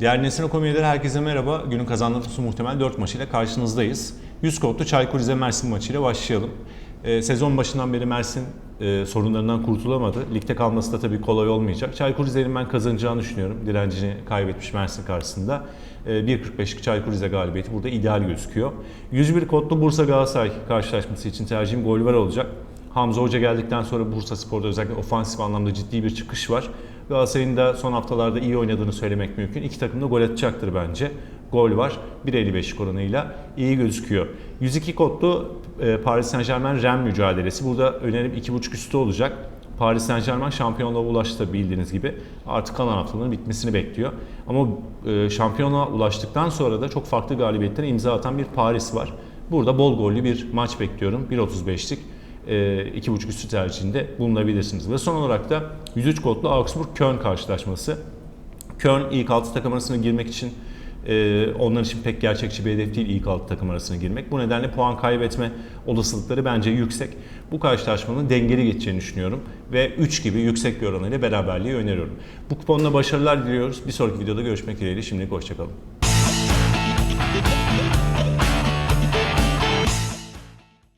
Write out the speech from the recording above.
Diğer Nesine Komedi'den herkese merhaba. Günün kazanması muhtemel 4 maçıyla karşınızdayız. 100 kodlu Çaykur Rize Mersin maçıyla başlayalım. Ee, sezon başından beri Mersin e, sorunlarından kurtulamadı. Ligde kalması da tabii kolay olmayacak. Çaykur Rize'nin ben kazanacağını düşünüyorum. Direncini kaybetmiş Mersin karşısında. Ee, 1.45'lik Çaykur Rize galibiyeti burada ideal gözüküyor. 101 kodlu Bursa Galatasaray karşılaşması için tercihim gol var olacak. Hamza Hoca geldikten sonra Bursa Spor'da özellikle ofansif anlamda ciddi bir çıkış var. Galatasaray'ın da son haftalarda iyi oynadığını söylemek mümkün. İki takım da gol atacaktır bence. Gol var. 1.55 oranıyla iyi gözüküyor. 102 kodlu e, Paris Saint Germain Ren mücadelesi. Burada önerim 2.5 üstü olacak. Paris Saint Germain şampiyonluğa ulaştı bildiğiniz gibi. Artık kalan haftaların bitmesini bekliyor. Ama e, şampiyonluğa ulaştıktan sonra da çok farklı galibiyetlere imza atan bir Paris var. Burada bol gollü bir maç bekliyorum. 1.35'lik e, 2.5 üstü tercihinde bulunabilirsiniz. Ve son olarak da 103 kodlu Augsburg-Köln karşılaşması. Köln ilk 6 takım arasına girmek için e, onlar için pek gerçekçi bir hedef değil ilk 6 takım arasına girmek. Bu nedenle puan kaybetme olasılıkları bence yüksek. Bu karşılaşmanın dengeli geçeceğini düşünüyorum. Ve 3 gibi yüksek bir oranıyla beraberliği öneriyorum. Bu kuponla başarılar diliyoruz. Bir sonraki videoda görüşmek dileğiyle. Şimdilik hoşçakalın.